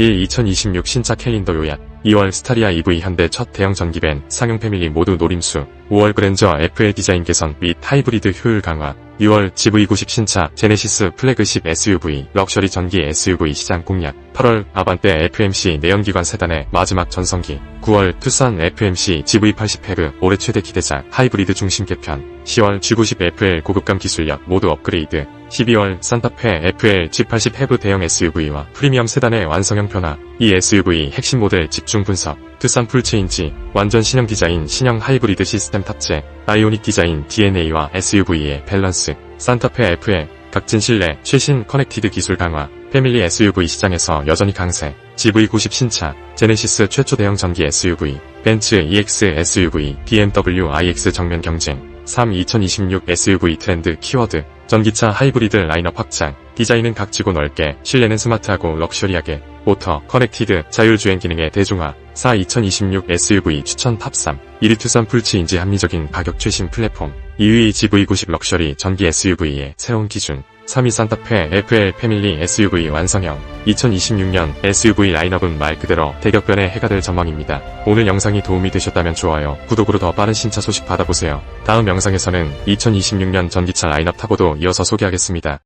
1. 2026 신차 캘린더 요약. 2월 스타리아 EV 현대 첫 대형 전기밴 상용 패밀리 모두 노림수. 5월 그랜저 FL 디자인 개선 및 하이브리드 효율 강화. 6월 GV90 신차 제네시스 플래그십 SUV 럭셔리 전기 SUV 시장 공략 8월 아반떼 FMC 내연기관 세단의 마지막 전성기 9월 투싼 FMC GV80 패그 올해 최대 기대작 하이브리드 중심 개편 10월 G90 FL 고급감 기술력 모두 업그레이드 12월 산타페 FL G80 해브 대형 SUV와 프리미엄 세단의 완성형 변화 이 SUV 핵심 모델 집중 분석 투싼 풀체인지 완전 신형 디자인 신형 하이브리드 시스템 탑재 아이오닉 디자인 DNA와 SUV의 밸런스 산타페 FL 각진 실내 최신 커넥티드 기술 강화 패밀리 SUV 시장에서 여전히 강세. GV90 신차 제네시스 최초 대형 전기 SUV 벤츠 EX SUV BMW iX 정면 경쟁 3 2026 SUV 트렌드 키워드 전기차 하이브리드 라인업 확장 디자인은 각지고 넓게 실내는 스마트하고 럭셔리하게 모터 커넥티드 자율주행 기능의 대중화 4 2026 SUV 추천 탑3 1위 투싼 풀치인지 합리적인 가격 최신 플랫폼 2위 GV90 럭셔리 전기 SUV의 새로운 기준 3위 산타페 FL 패밀리 SUV 완성형 2026년 SUV 라인업은 말 그대로 대격변의 해가 될 전망입니다. 오늘 영상이 도움이 되셨다면 좋아요, 구독으로 더 빠른 신차 소식 받아보세요. 다음 영상에서는 2026년 전기차 라인업 타고도 이어서 소개하겠습니다.